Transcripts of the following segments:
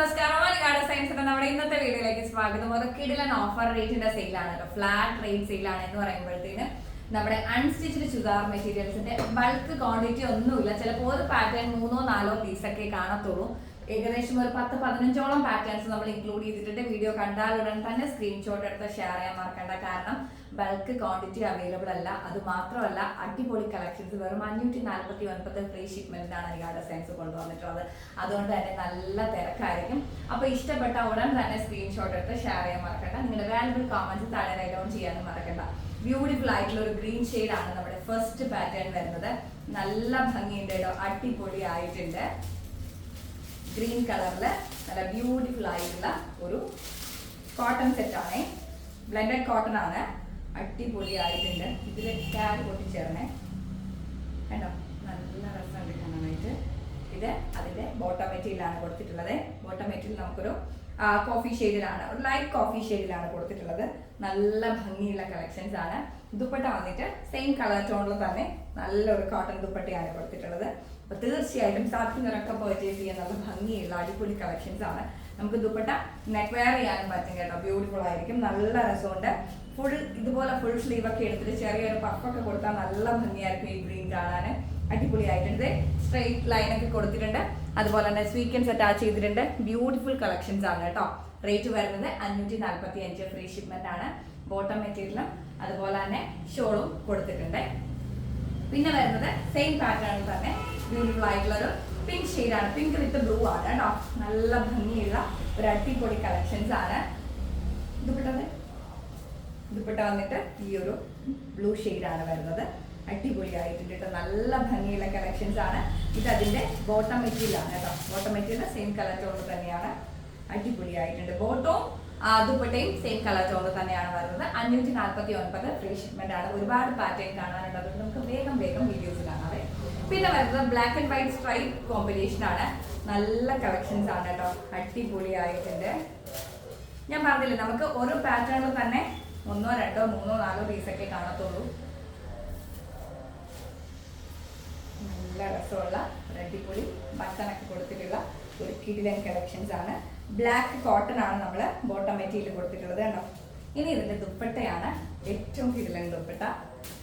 നമസ്കാരം. മലയാള സയൻസിന്റെ നമ്മുടെ ഇന്നത്തെ വീഡിയോയിലേക്ക് സ്വാഗതം. അത് കിടിലൻ ഓഫർ റേറ്റിന്റെ സെയിലാണ് കേട്ടോ. ഫ്ലാറ്റ് റേറ്റ് സെയിലാണ് എന്ന് പറയുമ്പോഴത്തേന് നമ്മുടെ അൺസ്റ്റിച്ച്ഡ് ചുതാർ മെറ്റീരിയൽസിന്റെ ബൾക്ക് ക്വാണ്ടിറ്റി ഒന്നുമില്ല. ചിലപ്പോൾ ഒരു പാറ്റേൺ മൂന്നോ നാലോ പീസൊക്കെ കാണത്തുള്ളൂ. ഏകദേശം ഒരു പത്ത് പതിനഞ്ചോളം പാറ്റേൺസ് നമ്മൾ ഇൻക്ലൂഡ് ചെയ്തിട്ടുണ്ട്. വീഡിയോ കണ്ടാൽ ഉടൻ തന്നെ സ്ക്രീൻഷോട്ട് എടുത്ത് ഷെയർ ചെയ്യാൻ മറക്കണ്ട. കാരണം ബൾക്ക് ക്വാണ്ടിറ്റി അവൈലബിൾ അല്ല. അത് മാത്രമല്ല അടിപൊളി കളക്ഷൻസ് വെറും അഞ്ഞൂറ്റി നാൽപ്പത്തി ഒൻപത് ഫ്രീ ഷിപ്മെന്റിനാണ് റിഗാർഡ് സയൻസ് കൊണ്ടുവന്നിട്ടുള്ളത്. അതുകൊണ്ട് തന്നെ നല്ല തിരക്കായിരിക്കും. അപ്പൊ ഇഷ്ടപ്പെട്ട ഉടൻ തന്നെ സ്ക്രീൻഷോട്ട് എടുത്ത് ഷെയർ ചെയ്യാൻ മറക്കണ്ട. നിങ്ങളുടെ വാല്യുബിൾ കോമൻസ് താഴെ റൈറ്റ് ഡൗൺ ചെയ്യാനും മറക്കണ്ട. ബ്യൂട്ടിഫുൾ ആയിട്ടുള്ള ഒരു ഗ്രീൻ ആണ് നമ്മുടെ ഫസ്റ്റ് പാറ്റേൺ വരുന്നത്. നല്ല ഭംഗിയുണ്ട് അടിപൊളി ആയിട്ടുണ്ട് ഗ്രീൻ കളറിൽ നല്ല ബ്യൂട്ടിഫുൾ ആയിട്ടുള്ള ഒരു കോട്ടൺ സെറ്റ് ആണ്. ബ്ലെൻഡഡ് കോട്ടൺ ആണ്. അടിപൊളി ആയിട്ടുണ്ട്. ഇതിൽ ടാഗ് പൊട്ടിച്ചേർന്നേ. കണ്ടോ? നല്ല രസമുണ്ട് കാണാനായിട്ട് ഇത് അതിന്റെ ബോട്ടം മെറ്റീരിയലാണ് കൊടുത്തിട്ടുള്ളത് ബോട്ടം മെറ്റീരിയൽ നമുക്കൊരു കോഫി ഷെയ്ഡിലാണ് ഒരു ലൈറ്റ് കോഫി ഷെയ്ഡിലാണ് കൊടുത്തിട്ടുള്ളത്. നല്ല ഭംഗിയുള്ള കളക്ഷൻസ് ആണ്. ദുപ്പട്ട വന്നിട്ട് സെയിം കളർ ടോണിൽ തന്നെ നല്ലൊരു കോട്ടൺ ദുപ്പട്ടയാണ് കൊടുത്തിട്ടുള്ളത്. അപ്പൊ തീർച്ചയായിട്ടും സാധിക്കുന്നവരൊക്കെ പർച്ചേസ് ചെയ്യാൻ നല്ല ഭംഗിയുള്ള അടിപൊളി കളക്ഷൻസ് ആണ്. നമുക്ക് ദുപ്പട്ട നെറ്റ് വെയർ ചെയ്യാനും പറ്റും കേട്ടോ. ബ്യൂട്ടിഫുൾ ആയിരിക്കും. നല്ല രസമുണ്ട്. ഫുൾ ഇതുപോലെ ഫുൾ സ്ലീവ് ഒക്കെ എടുത്തിട്ട് ചെറിയൊരു പഫൊക്കെ കൊടുത്താൽ നല്ല ഭംഗിയായിരിക്കും ഈ ഗ്രീൻ കാണാൻ അടിപൊളിയായിട്ടുണ്ട്. സ്ട്രെയിറ്റ് ലൈൻ ഒക്കെ കൊടുത്തിട്ടുണ്ട്. അതുപോലെ തന്നെ സ്വീക്കൻസ് അറ്റാച്ച് ചെയ്തിട്ടുണ്ട്. ബ്യൂട്ടിഫുൾ കളക്ഷൻസ് ആണ് കേട്ടോ. റേറ്റ് വരുന്നത് അഞ്ഞൂറ്റി നാൽപ്പത്തി അഞ്ച് ഫ്രീ ഷിപ്മെന്റ് ആണ് ബോട്ടം മെറ്റീരിയലും അതുപോലെ തന്നെ ഷോളും കൊടുത്തിട്ടുണ്ട്. പിന്നെ വരുന്നത് സെയിം പാറ്റേണിൽ തന്നെ ബ്യൂട്ടിഫുൾ ആയിട്ടുള്ള ഒരു പിങ്ക് ഷെയ്ഡാണ് പിങ്ക് വിത്ത് ബ്ലൂ ആണ് കേട്ടോ. നല്ല ഭംഗിയുള്ള ഒരു അടിപൊളി കളക്ഷൻസ് ആണ്. ദുപ്പട്ടത് ദുപ്പട്ട വന്നിട്ട് ഈ ഒരു ബ്ലൂ ആണ് വരുന്നത്. അടിപൊളിയായിട്ടുണ്ട് കേട്ടോ നല്ല ഭംഗിയുള്ള കളക്ഷൻസ് ആണ്. ഇത് അതിന്റെ ബോട്ടം മെറ്റീരിയൽ ആണ് കേട്ടോ bottom material same colour tone തന്നെയാണ്. അടിപൊളിയായിട്ടുണ്ട്. ബോട്ടവും ദുപ്പട്ടയും സെയിം കളർ ടോൺ തന്നെയാണ് വരുന്നത്. അഞ്ഞൂറ്റി നാൽപ്പത്തി ഒൻപത് ഫ്രീ ഷിപ്മെന്റ് ആണ്. ഒരുപാട് പാറ്റേൺ കാണാനുണ്ട്. അതുകൊണ്ട് നമുക്ക് വേഗം വേഗം വീഡിയോസ് കാണാവേ. പിന്നെ വരുന്നത് black and white stripe combination ആണ്. നല്ല കളക്ഷൻസ് ആണ് കേട്ടോ അടിപൊളിയായിട്ടുണ്ട്. ഞാൻ പറഞ്ഞില്ലേ നമുക്ക് ഓരോ പാറ്റേണിൽ തന്നെ ഒന്നോ രണ്ടോ മൂന്നോ നാലോ പീസൊക്കെ കാണത്തുള്ളൂ. നല്ല രസമുള്ള റെഡിപ്പൊളി ബട്ടണൊക്കെ കൊടുത്തിട്ടുള്ള ഒരു കിടിലൻ കളക്ഷൻസ് ആണ്. ബ്ലാക്ക് കോട്ടൺ ആണ് നമ്മൾ ബോട്ടം മെറ്റീരിയൽ കൊടുത്തിട്ടുള്ളത് കണ്ടോ? ഇനി ഇതിന്റെ ദുപ്പട്ടയാണ് ഏറ്റവും കിടിലൻ ദുപ്പട്ട.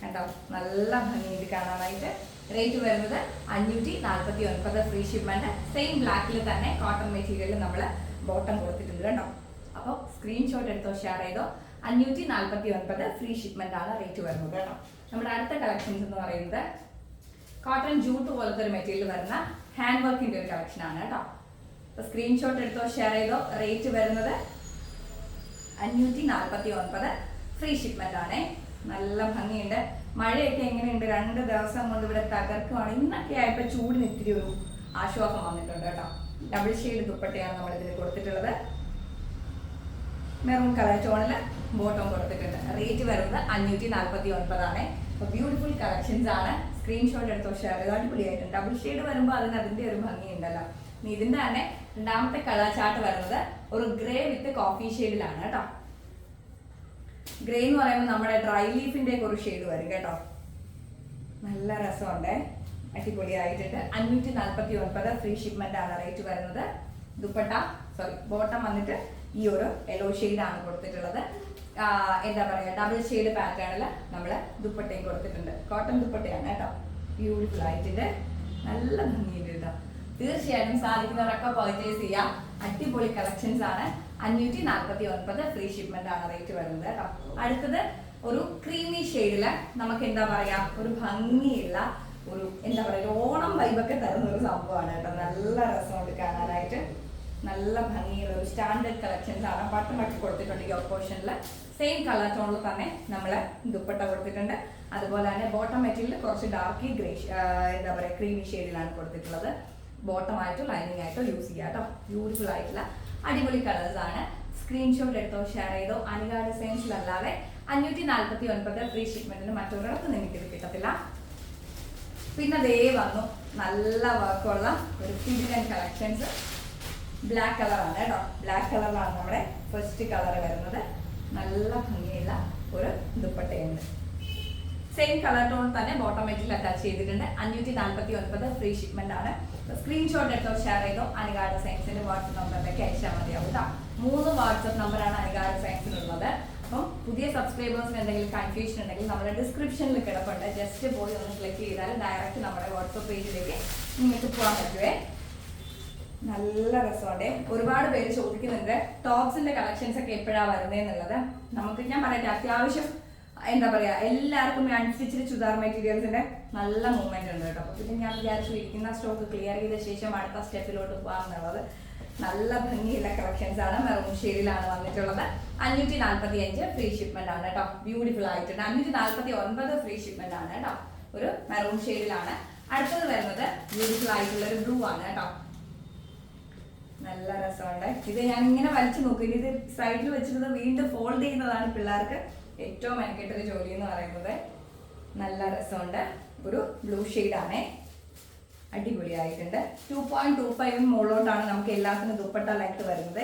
കണ്ടോ? നല്ല ഭംഗിയിൽ കാണാനായിട്ട്. റേറ്റ് വരുന്നത് അഞ്ഞൂറ്റി നാൽപ്പത്തി ഒൻപത് ഫ്രീ ഷിപ്മെന്റ് സെയിം ബ്ലാക്കിൽ തന്നെ കോട്ടൺ മെറ്റീരിയലിൽ നമ്മൾ ബോട്ടം കൊടുത്തിട്ടുണ്ട് കേട്ടോ അപ്പോൾ സ്ക്രീൻഷോട്ട് എടുത്തോ ഷെയർ ചെയ്തോ. അഞ്ഞൂറ്റി നാൽപ്പത്തി ഒൻപത് ഫ്രീ ഷിപ്മെന്റ് ആണ് റേറ്റ് വരുന്നത് കേട്ടോ. നമ്മുടെ അടുത്ത കളക്ഷൻസ് എന്ന് പറയുന്നത് കോട്ടൺ ജൂട്ട് പോലത്തെ ഒരു മെറ്റീരിയൽ വരുന്ന ഹാൻഡ് വർക്കിന്റെ ഒരു കളക്ഷൻ ആണ് കേട്ടോ. സ്ക്രീൻഷോട്ട് എടുത്തോ ഷെയർ ചെയ്തോ റേറ്റ് വരുന്നത് അഞ്ഞൂറ്റി നാൽപ്പത്തി ഒൻപത് ഫ്രീ ഷിപ്മെന്റ് ആണ്. നല്ല ഭംഗിയുണ്ട്. മഴയൊക്കെ എങ്ങനെയുണ്ട്? രണ്ട് ദിവസം കൊണ്ട് ഇവിടെ തകർക്കുവാണ്. ഇന്നൊക്കെ ആയപ്പോ ചൂടിന് ഇത്തിരി ഒരു ആശ്വാസം വന്നിട്ടുണ്ട് കേട്ടോ. ഡബിൾ ഷെയ്ഡ് ദുപ്പട്ടയാണ് നമ്മൾ ഇതിൽ കൊടുത്തിട്ടുള്ളത്. മെറൂൺ കളർ ടോണിൽ ബോട്ടം കൊടുത്തിട്ടുണ്ട്. റേറ്റ് വരുന്നത് അഞ്ഞൂറ്റി നാൽപ്പത്തി ഒൻപതാണ് അപ്പോൾ ബ്യൂട്ടിഫുൾ കളക്ഷൻസ് ആണ്. സ്ക്രീൻഷോട്ട് എടുത്തോ ഷെയർ ചെയ്ത് അടിപൊളിയായിട്ടുണ്ട്. ഡബിൾ ഷെയ്ഡ് വരുമ്പോൾ അതിന് അതിന്റെ ഒരു ഭംഗിയുണ്ടല്ലോ. ഇതിന്റെ തന്നെ രണ്ടാമത്തെ കളർ ചാർട്ട് വരുന്നത് ഒരു ഗ്രേ വിത്ത് കോഫി ഷെയ്ഡിലാണ് കേട്ടോ. ഗ്രേ എന്ന് പറയുമ്പോൾ നമ്മുടെ ഡ്രൈ ലീഫിന്റെ ഒക്കെ ഒരു ഷെയ്ഡ് വരും കേട്ടോ. നല്ല രസമുണ്ട്. അടിപൊളിയായിട്ടുണ്ട്. അഞ്ഞൂറ്റി നാൽപ്പത്തി ഒൻപത് ഫ്രീ ഷിപ്മെന്റ് ആണ് റേറ്റ് വരുന്നത്. ദുപ്പട്ട സോറി ബോട്ടം വന്നിട്ട് ഈ ഒരു യെല്ലോ ആണ് കൊടുത്തിട്ടുള്ളത്. എന്താ പറയുക ഡബിൾ ഷെയ്ഡ് പാറ്റേണിൽ നമ്മൾ ദുപ്പട്ടയും കൊടുത്തിട്ടുണ്ട്. കോട്ടൺ ദുപ്പട്ടയാണ് കേട്ടോ ബ്യൂട്ടിഫുൾ ആയിട്ടുണ്ട് നല്ല ഭംഗിയുണ്ട് കേട്ടോ തീർച്ചയായിട്ടും സാധിക്കുന്നവരൊക്കെ പർച്ചേസ് ചെയ്യാം. അടിപൊളി കളക്ഷൻസ് ആണ്. അഞ്ഞൂറ്റി നാൽപ്പത്തി ഒൻപത് ഫ്രീ ഷിപ്മെന്റ് ആണ് റേറ്റ് വരുന്നത് കേട്ടോ അടുത്തത് ഒരു ക്രീമി ഷെയ്ഡിൽ നമുക്ക് എന്താ പറയാ ഒരു ഭംഗിയുള്ള ഒരു എന്താ പറയുക ഓണം വൈബൊക്കെ തരുന്ന ഒരു സംഭവമാണ് കേട്ടോ നല്ല രസമുണ്ട് കാണാനായിട്ട്. നല്ല ഭംഗിയുള്ള ഒരു സ്റ്റാൻഡേർഡ് കളക്ഷൻസ് ആണ്. പട്ട് ഒക്കെ കൊടുത്തിട്ടുണ്ട് ഈ ഓപ്പോഷനിൽ സെയിം കളർ ടോണിൽ തന്നെ നമ്മൾ ദുപ്പട്ട കൊടുത്തിട്ടുണ്ട്. അതുപോലെ തന്നെ ബോട്ടം മെറ്റീരിയൽ കുറച്ച് ഡാർക്ക് ഗ്രേ എന്താ പറയുക ക്രീമി ഷെയ്ഡിലാണ് കൊടുത്തിട്ടുള്ളത്. ബോട്ടം ആയിട്ടോ ലൈനിങ് ആയിട്ടോ യൂസ് ചെയ്യാം കേട്ടോ ബ്യൂട്ടിഫുൾ ആയിട്ടുള്ള അടിപൊളി കളേഴ്സ് ആണ്. സ്ക്രീൻഷോട്ട് എടുത്തോ ഷെയർ ചെയ്തോ അനിക ഡിസൈൻസിലല്ലാതെ അഞ്ഞൂറ്റി നാൽപ്പത്തി ഒൻപത് ഫ്രീ ഷിപ്മെന്റിന് മറ്റൊരിടത്ത് നിങ്ങൾക്ക് കിട്ടത്തില്ല. പിന്നെ ദേ വന്നു. നല്ല വർക്കുള്ള ഒരു ഫിഡിലൻ കളക്ഷൻസ് ബ്ലാക്ക് കളറാണ് കേട്ടോ. ബ്ലാക്ക് കളറിലാണ് നമ്മുടെ ഫസ്റ്റ് കളർ വരുന്നത്. നല്ല ഭംഗിയുള്ള ഒരു ദുപ്പട്ടയുണ്ട്. സെയിം കളർ ടോൺ തന്നെ ബോട്ടം അറ്റാച്ച് ചെയ്തിട്ടുണ്ട് അഞ്ഞൂറ്റി നാൽപ്പത്തി ഒൻപത് ഫ്രീ ഷിപ്മെന്റ് ആണ്. സ്ക്രീൻഷോട്ട് എടുത്തോ ഷെയർ ചെയ്തോ അനുകാര സയൻസിന്റെ വാട്സപ്പ് നമ്പറിലേക്ക് അയച്ചാൽ മതിയാവും മൂന്ന് വാട്സപ്പ് നമ്പറാണ് അനികാട് സയൻസിനുള്ളത് അപ്പം പുതിയ സബ്സ്ക്രൈബേഴ്സിന് എന്തെങ്കിലും കൺഫ്യൂഷൻ ഉണ്ടെങ്കിൽ നമ്മുടെ ഡിസ്ക്രിപ്ഷനിൽ കിടപ്പുണ്ട്. ജസ്റ്റ് പോയി ഒന്ന് ക്ലിക്ക് ചെയ്താൽ ഡയറക്റ്റ് നമ്മുടെ വാട്സപ്പ് പേജിലേക്ക് നിങ്ങൾക്ക് പോകാൻ പറ്റുമേ നല്ല രസമാണ് ഒരുപാട് പേര് ചോദിക്കുന്നുണ്ട് ടോപ്സിന്റെ കളക്ഷൻസ് ഒക്കെ എപ്പോഴാണ് വരുന്നതെന്നുള്ളത് നമുക്ക് ഞാൻ പറയട്ടെ അത്യാവശ്യം എന്താ പറയാ എല്ലാവർക്കും അനുസരിച്ചിട്ട് ചുതാർ മെറ്റീരിയൽസിന്റെ നല്ല മൂവ്മെന്റ് ഉണ്ട് കേട്ടോ. പിന്നെ ഞാൻ വിചാരിച്ചു ഇരിക്കുന്ന സ്റ്റോക്ക് ക്ലിയർ ചെയ്ത ശേഷം അടുത്ത സ്റ്റെപ്പിലോട്ട് പോകാമെന്നുള്ളത് നല്ല ഭംഗിയുള്ള കളക്ഷൻസ് ആണ്. മെറൂൺ വന്നിട്ടുള്ളത്. അഞ്ഞൂറ്റി നാല്പത്തി അഞ്ച് ഫ്രീ ഷിപ്മെന്റ് ആണ് കേട്ടോ. ബ്യൂട്ടിഫുൾ ആയിട്ടുണ്ട്. അഞ്ഞൂറ്റി നാല്പത്തി ഒൻപത് ഫ്രീ ഷിപ്മെന്റ് ആണ് കേട്ടോ. ഒരു മെറൂൺ ഷെയ്ഡിലാണ് അടുത്തത് വരുന്നത് ബ്യൂട്ടിഫുൾ ആയിട്ടുള്ള ഒരു ബ്ലൂ ആണ് കേട്ടോ. നല്ല രസമുണ്ട്. ഇത് ഞാൻ ഇങ്ങനെ വലിച്ചു നോക്കും. ഇത് സൈഡിൽ വെച്ചിരുന്നത് വീണ്ടും ഫോൾഡ് ചെയ്യുന്നതാണ് പിള്ളേർക്ക് ഏറ്റവും മെനക്കെട്ടൊരു ജോലി എന്ന് പറയുന്നത്. നല്ല രസമുണ്ട്. ഒരു ബ്ലൂ ഷെയ്ഡാണേ അടിപൊളിയായിട്ടുണ്ട്. ടു പോയിന്റ് ടു ഫൈവ് മുകളിലോട്ടാണ് നമുക്ക് എല്ലാത്തിനും ദുപ്പട്ട ലൈറ്റ് വരുന്നത്.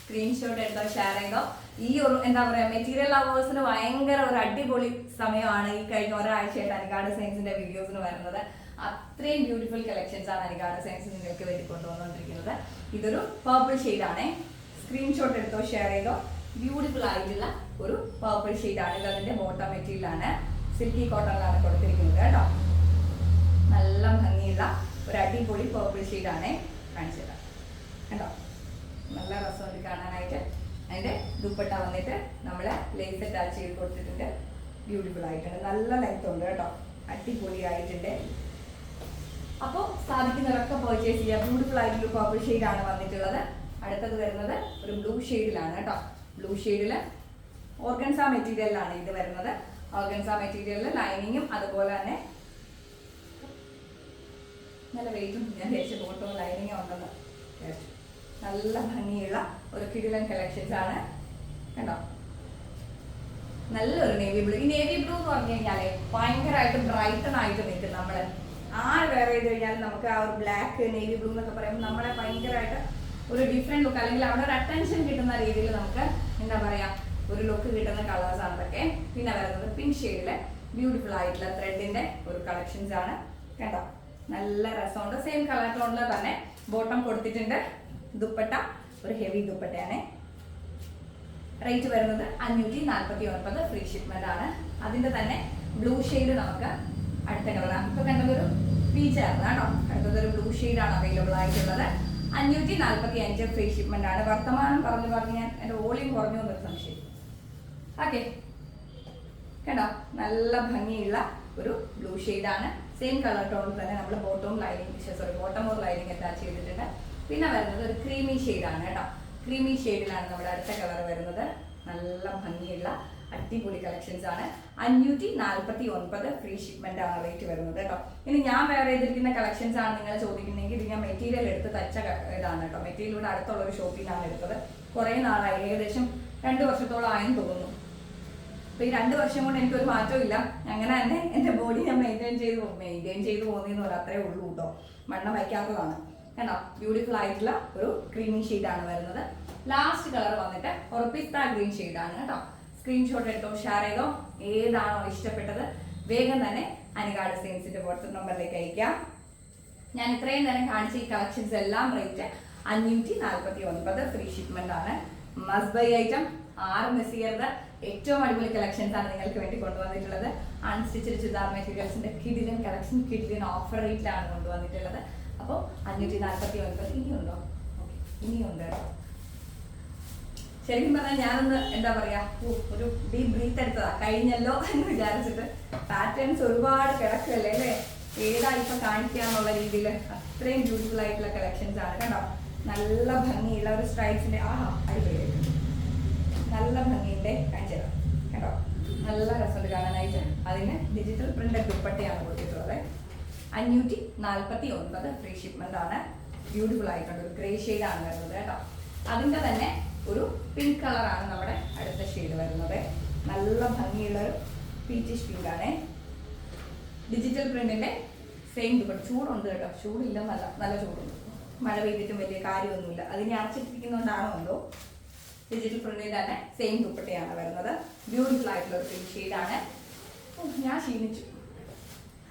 സ്ക്രീൻഷോട്ട് എടുത്തോ ഷെയർ ചെയ്തോ. ഈ ഒരു എന്താ പറയാ മെറ്റീരിയൽ ലവേഴ്സിന് ഭയങ്കര ഒരു അടിപൊളി സമയമാണ് ഈ കഴിഞ്ഞ ഒരാഴ്ചയായിട്ട് അനികാട് സയൻസിന്റെ വീഡിയോസിന് വരുന്നത്. അത്രയും ബ്യൂട്ടിഫുൾ കളക്ഷൻസ് ആണ് അനികാട് സയൻസ് നിങ്ങൾക്ക് വേണ്ടി കൊണ്ടുവന്നുകൊണ്ടിരിക്കുന്നത്. ഇതൊരു പർപ്പിൾ ഷെയ്ഡാണ് സ്ക്രീൻഷോട്ട് എടുത്തോ ഷെയർ ചെയ്തോ. ബ്യൂട്ടിഫുൾ ആയിട്ടുള്ള ഒരു പർപ്പിൾ ഷെയ്ഡാണ് ഇത് അതിന്റെ ബോട്ടം മെറ്റീരിയലാണ് സിൽക്കി കോട്ടണിലാണ് കൊടുത്തിരിക്കുന്നത് കേട്ടോ. നല്ല ഭംഗിയുള്ള ഒരു അടിപൊളി പർപ്പിൾ ഷെയ്ഡാണ് കാണിച്ചത് കേട്ടോ നല്ല രസമുണ്ട് കാണാനായിട്ട്. അതിന്റെ ദുപ്പട്ട വന്നിട്ട് നമ്മൾ ലേസ് അറ്റാച്ച് ചെയ്ത് കൊടുത്തിട്ടുണ്ട്. ബ്യൂട്ടിഫുൾ ആയിട്ടുണ്ട്. നല്ല ലെങ്ത് ഉണ്ട് കേട്ടോ. അടിപൊളി ആയിട്ടുണ്ട് അപ്പോൾ സാധിക്കുന്നവരൊക്കെ പർച്ചേസ് ചെയ്യുക. ബ്യൂട്ടിഫുൾ ആയിട്ടുള്ള പർപ്പിൾ ഷെയ്ഡാണ് വന്നിട്ടുള്ളത്. അടുത്തത് വരുന്നത് ഒരു ബ്ലൂ ഷെയ്ഡിലാണ് കേട്ടോ. ബ്ലൂ ഷെയ്ഡിൽ ഓർഗൻസ മെറ്റീരിയലിലാണ് ഇത് വരുന്നത്. ഓർഗൻസ മെറ്റീരിയലിൽ ലൈനിങ്ങും അതുപോലെ തന്നെ നല്ല വെയിറ്റും ഞാൻ ധരിച്ച ബോട്ടോ ലൈനിങ് ഉണ്ടെന്ന് നല്ല ഭംഗിയുള്ള ഒരു കിടിലൻ കളക്ഷൻസ് ആണ് കണ്ടോ നല്ലൊരു നേവി ബ്ലൂ ഈ നേവി ബ്ലൂ എന്ന് പറഞ്ഞു കഴിഞ്ഞാൽ ഭയങ്കരമായിട്ട് ബ്രൈറ്റൺ ആയിട്ട് നിൽക്കും നമ്മൾ. ആര് വേറെ ചെയ്ത് കഴിഞ്ഞാലും നമുക്ക് ആ ഒരു ബ്ലാക്ക് നേവി ബ്ലൂ എന്നൊക്കെ പറയുമ്പോൾ നമ്മളെ ഭയങ്കരമായിട്ട് ഒരു ഡിഫറെന്റ് ലുക്ക് അല്ലെങ്കിൽ അവിടെ ഒരു അറ്റൻഷൻ കിട്ടുന്ന രീതിയിൽ നമുക്ക് എന്താ പറയാ ഒരു ലുക്ക് കിട്ടുന്ന കളേഴ്സ് ആണ് ഇതൊക്കെ പിന്നെ വരുന്നത് പിങ്ക് ഷെയ്ഡിലെ ബ്യൂട്ടിഫുൾ ആയിട്ടുള്ള ത്രെഡിന്റെ ഒരു കളക്ഷൻസ് ആണ്. കേട്ടോ നല്ല രസമുണ്ട്. സെയിം കളർ ടോണിൽ തന്നെ ബോട്ടം കൊടുത്തിട്ടുണ്ട്. ദുപ്പട്ട ഒരു ഹെവി ദുപ്പട്ടയാണ്. റേറ്റ് വരുന്നത് അഞ്ഞൂറ്റി നാൽപ്പത്തി ഒൻപത് ഫ്രീ ഷിപ്മെന്റ് ആണ്. അതിന്റെ തന്നെ ബ്ലൂ ഷെയ്ഡ് നമുക്ക് അടുത്ത കളറാണ് ഇപ്പൊ കണ്ടതൊരു പീച്ച് ആയിരുന്നു കേട്ടോ. അടുത്തതൊരു ബ്ലൂ ഷെയ്ഡ് ആണ് അവൈലബിൾ ആയിട്ടുള്ളത്. അഞ്ഞൂറ്റി നാൽപ്പത്തി അഞ്ച് ഫ്രീ ഷിപ്മെന്റ് ആണ്. വർത്തമാനം പറഞ്ഞു പറഞ്ഞ് ഞാൻ എന്റെ വോളിയം കുറഞ്ഞു എന്നൊരു സംശയം. ഓക്കെ കേട്ടോ? നല്ല ഭംഗിയുള്ള ഒരു ബ്ലൂ ആണ്. സെയിം കളർ ടോണിൽ തന്നെ നമ്മൾ ബോട്ടവും lining sorry bottom or lining attach ചെയ്തിട്ടുണ്ട്. പിന്നെ വരുന്നത് ഒരു ക്രീമി ആണ് കേട്ടോ. ക്രീമി ഷെയ്ഡിലാണ് നമ്മുടെ അടുത്ത കളർ വരുന്നത്. നല്ല ഭംഗിയുള്ള അടിപൊളി കളക്ഷൻസ് ആണ്. അഞ്ഞൂറ്റി നാൽപ്പത്തി ഒൻപത് ഫ്രീ ഷിപ്മെന്റ് ആണ് റേറ്റ് വരുന്നത് കേട്ടോ. ഇനി ഞാൻ വേറെ ചെയ്തിരിക്കുന്ന കളക്ഷൻസ് ആണ് നിങ്ങൾ ചോദിക്കുന്നെങ്കിൽ ഇത് ഞാൻ മെറ്റീരിയൽ എടുത്ത് തച്ച ഇതാണ് കേട്ടോ. മെറ്റീരിയൽ ഇവിടെ അടുത്തുള്ള ഒരു ഷോപ്പിൽ നിന്നാണ് എടുത്തത്. കുറേ നാളായി. ഏകദേശം രണ്ട് വർഷത്തോളം ആയെന്ന് തോന്നുന്നു. അപ്പൊ ഈ രണ്ട് വർഷം കൊണ്ട് എനിക്കൊരു മാറ്റവും ഇല്ല. അങ്ങനെ തന്നെ എന്റെ ബോഡി ഞാൻ മെയിന്റെയിൻ ചെയ്ത് മെയിന്റെയിൻ ചെയ്ത് പോകുന്നതെന്ന് പറഞ്ഞാൽ അത്രേ ഉള്ളൂ കേട്ടോ. മണ്ണ വയ്ക്കാത്തതാണ്. കണ്ടോ? ബ്യൂട്ടിഫുൾ ആയിട്ടുള്ള ഒരു ക്രീമി ആണ് വരുന്നത്. ലാസ്റ്റ് കളർ വന്നിട്ട് പിസ്ത ഗ്രീൻ ആണ് കേട്ടോ. സ്ക്രീൻഷോട്ട് എടുത്തോ ഷെയർ ചെയ്തോ ഏതാണോ ഇഷ്ടപ്പെട്ടത് വേഗം തന്നെ അനുകാട് സെയിൻസിന്റെ വാട്സപ്പ് നമ്പറിലേക്ക് അയക്കാം ഞാൻ ഇത്രയും നേരം കാണിച്ച ഈ കളക്ഷൻസ് എല്ലാം റേറ്റ് അഞ്ഞൂറ്റി നാൽപ്പത്തി ഒൻപത് ഫ്രീ ഷിപ്മെന്റ് ആണ്. മസ്റ്റ് ബൈ ഐറ്റം ആറ് മിസ് ചെയ്യരുത്. ഏറ്റവും അടിപൊളി കളക്ഷൻസ് ആണ് നിങ്ങൾക്ക് വേണ്ടി കൊണ്ടുവന്നിട്ടുള്ളത്. അൺസ്റ്റിച്ചഡ് ചുരിദാർ മെറ്റീരിയൽസിന്റെ കിഡിലൻ കളക്ഷൻ കിഡിലൻ ഓഫർ റേറ്റിലാണ് കൊണ്ടുവന്നിട്ടുള്ളത് അപ്പോൾ അഞ്ഞൂറ്റി നാൽപ്പത്തി ഒൻപത് ഇനിയുണ്ടോ? ഓക്കെ ഇനിയുണ്ട് കേട്ടോ. ശരിക്കും പറഞ്ഞാൽ ഞാനൊന്ന് എന്താ പറയാ ഒരു ഡീപ് ബ്രീത്ത് എടുത്തതാ. കഴിഞ്ഞല്ലോ എന്ന് വിചാരിച്ചിട്ട് പാറ്റേൺസ് ഒരുപാട് കിടക്കുകയല്ലേ അല്ലേ? ഏതാ ഇപ്പൊ കാണിക്കാന്നുള്ള രീതിയിൽ അത്രയും ബ്യൂട്ടിഫുൾ ആയിട്ടുള്ള കളക്ഷൻസ് ആണ്. കേട്ടോ നല്ല ഭംഗിയുള്ള ഒരു സ്ട്രൈപ്സിന്റെ ആഹാ അടിപൊളിയായിട്ടുണ്ട് നല്ല ഭംഗിയുടെ കാണിച്ചത് കേട്ടോ നല്ല രസമുണ്ട് കാണാനായിട്ട്. അതിന് ഡിജിറ്റൽ പ്രിന്റഡ് ദുപ്പട്ടയാണ് കൊടുത്തിട്ടുള്ളത്. അഞ്ഞൂറ്റി നാൽപ്പത്തി ഒൻപത് ഫ്രീ ഷിപ്മെന്റ് ആണ്. ബ്യൂട്ടിഫുൾ ആയിട്ടുണ്ട് ഒരു ഗ്രേ ഷെയ്ഡ് ആണ് വരുന്നത് കേട്ടോ. അതിന്റെ തന്നെ ഒരു പിങ്ക് കളറാണ് നമ്മുടെ അടുത്ത ഷെയ്ഡ് വരുന്നത്. നല്ല ഭംഗിയുള്ള ഒരു പീച്ചിഷ് പിങ്ക് ആണ്. ഡിജിറ്റൽ പ്രിന്റിന്റെ സെയിം ദുപ്പട്ട ചൂടുണ്ട് കേട്ടോ. ചൂടില്ല നല്ല നല്ല ചൂടുണ്ട്. മഴ പെയ്തിട്ടും വലിയ കാര്യമൊന്നുമില്ല. അതിനെ അടച്ചിട്ടിരിക്കുന്നതുകൊണ്ടാണോ എന്തോ? ഡിജിറ്റൽ പ്രിന്റിന്റെ തന്നെ സെയിം ദുപ്പട്ടയാണ് വരുന്നത്. ബ്യൂട്ടിഫുൾ ആയിട്ടുള്ള ഒരു പിങ്ക് ഷെയ്ഡാണ് ഞാൻ ക്ഷീണിച്ചു.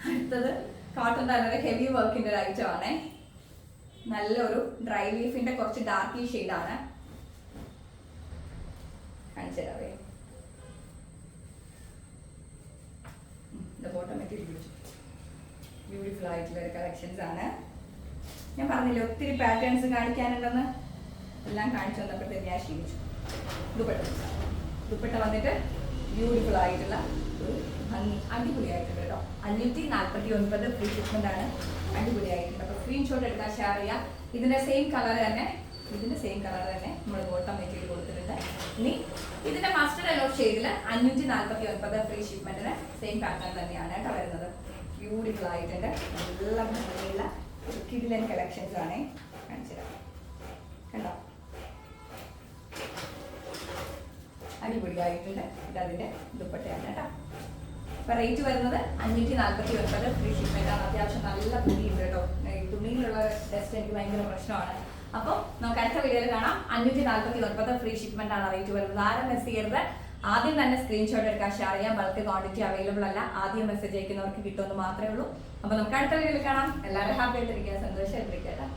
അടുത്തത് കോട്ടൺ തന്നെ ഹെവി വർക്കിന്റെ ഒരു ഐറ്റം ആണ്. നല്ലൊരു ഡ്രൈ ലീഫിന്റെ കുറച്ച് ഡാർക്കി ഷെയ്ഡാണ് കാണിച്ചു തരാവേ ബോട്ടം ബ്യൂട്ടിഫുൾ ആയിട്ടുള്ള ഒരു കളക്ഷൻസ് ആണ്. ഞാൻ പറഞ്ഞില്ലേ ഒത്തിരി പാറ്റേൺസ് കാണിക്കാനുണ്ടെന്ന്? എല്ലാം കാണിച്ചു വന്നപ്പോഴത്തേക്ക് ഞാൻ ക്ഷീണിച്ചു. ദുപ്പട്ട ദുപ്പട്ട വന്നിട്ട് ബ്യൂട്ടിഫുൾ ആയിട്ടുള്ള ഒരു ഭംഗി അടിപൊളിയായിട്ടുണ്ട് കേട്ടോ. അഞ്ഞൂറ്റി നാൽപ്പത്തി ഒൻപത് ഫ്രീ ഷിപ്മെന്റ് ആണ്. അടിപൊളിയായിട്ടുണ്ട്. അപ്പോൾ സ്ക്രീൻഷോട്ട് എടുക്കാൻ ഷെയർ ചെയ്യാം. ഇതിന്റെ സെയിം കളർ തന്നെ ഇതിന്റെ സെയിം കളർ തന്നെ നമ്മൾ കൊടുത്തിട്ടുണ്ട് ഇനി ഇതിന്റെ മസ്റ്റർ അലോട്ട് ഷെയ്ഡിൽ അഞ്ഞൂറ്റി നാൽപ്പത്തി ഒൻപത് ഫ്രീ ഷിപ്മെന്റിന് സെയിം പാറ്റേൺ തന്നെയാണ് കേട്ടോ വരുന്നത്. ബ്യൂട്ടിഫുൾ ആയിട്ടുണ്ട്. നല്ല ഭംഗിയുള്ള കിഡിലൻ കളക്ഷൻസ് ആണ്. തരാം. കണ്ടോ? അടിപൊളിയായിട്ടുണ്ട്. ഇത് അതിന്റെ ദുപ്പട്ടയാണ് കേട്ടോ. അപ്പൊ റേറ്റ് വരുന്നത് അഞ്ഞൂറ്റി നാൽപ്പത്തി ഒൻപത് ഫ്രീ ഷിപ്മെന്റ് ആണ്. അത്യാവശ്യം നല്ല തുണിയുണ്ട് കേട്ടോ. തുണിയിലുള്ള ടെസ്റ്റ് എനിക്ക് ഭയങ്കര പ്രശ്നമാണ്. അപ്പോൾ നമുക്ക് അടുത്ത വീഡിയോയിൽ കാണാം. അഞ്ഞൂറ്റി നാൽപ്പത്തി ഒൻപത് ഫ്രീ ഷിപ്മെന്റ് ആണ് റേറ്റ് വരുന്നത്. ആരും മെസ്സ് ചെയ്യരുത്? ആദ്യം തന്നെ സ്ക്രീൻഷോട്ട് എടുക്കാൻ ഷെയർ ചെയ്യാം. ബൾക്ക് ക്വാണ്ടിറ്റി അവൈലബിൾ അല്ല. ആദ്യം മെസ്സേജ് അയക്കുന്നവർക്ക് കിട്ടുമെന്ന് മാത്രമേ ഉള്ളൂ. അപ്പോൾ നമുക്ക് അടുത്ത വീഡിയോയിൽ കാണാം. എല്ലാവരും ഹാപ്പി ആയിട്ടിരിക്കുക സന്തോഷമായിട്ടിരിക്കുക